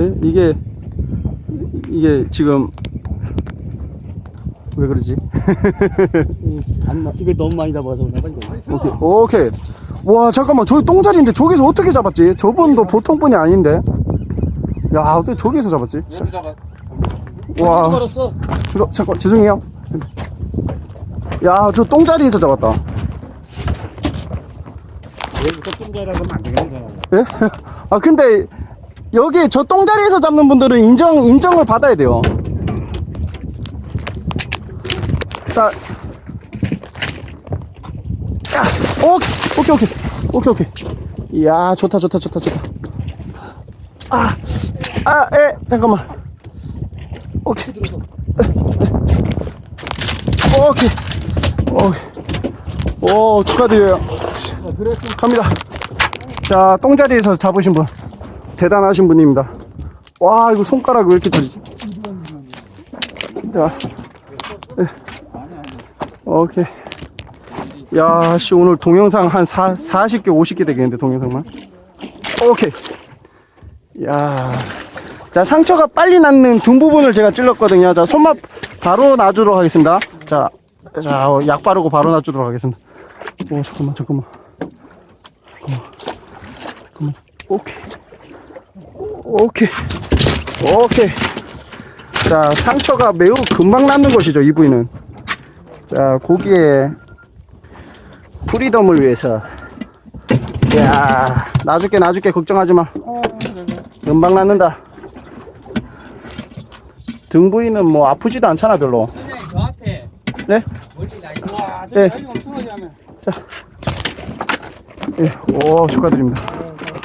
네? 이게 이게 지금 왜 그러지? 안 나. 이거 너무 많이 잡아서 그런가 봐, 이거. 오케이 오케이 와 잠깐만 저기 똥자리인데 저기서 어떻게 잡았지? 저분도 보통 분이 아닌데 야 어떻게 저기서 잡았지? 와 걸었어. 저, 잠깐 죄송해요 야 저 똥자리에서 잡았다 여기부터 똥자라고 하면 안 되겠네. 예? 아 근데 여기 저 똥자리에서 잡는 분들은 인정 인정을 받아야 돼요. 자, 야, 오케이, 오케이, 오케이, 오케이, 오케이. 이야, 좋다, 좋다, 좋다, 좋다. 아, 아, 에, 잠깐만. 오케이. 오케이. 오케이. 오, 축하드려요. 갑니다. 자, 똥자리에서 잡으신 분. 대단하신 분입니다. 와, 이거 손가락 왜 이렇게 터지지? 자. 예. 오케이. 야, 씨, 오늘 동영상 한 4, 40개, 50개 되겠는데, 동영상만. 오케이. 야. 자, 상처가 빨리 낫는 등 부분을 제가 찔렀거든요. 자, 손맛 바로 놔주도록 하겠습니다. 자, 자, 어, 약 바르고 바로 놔주도록 하겠습니다. 오, 잠깐만, 잠깐만. 오케이. 오케이. 오케이. 자, 상처가 매우 금방 낫는 것이죠, 이 부위는. 자, 고기에 프리덤을 위해서. 야, 놔줄게, 놔줄게, 걱정하지 마. 금방 낫는다. 등 부위는 뭐 아프지도 않잖아, 별로. 선생님 저 앞에 네? 멀리 나 있어. 예. 예, 오, 축하드립니다.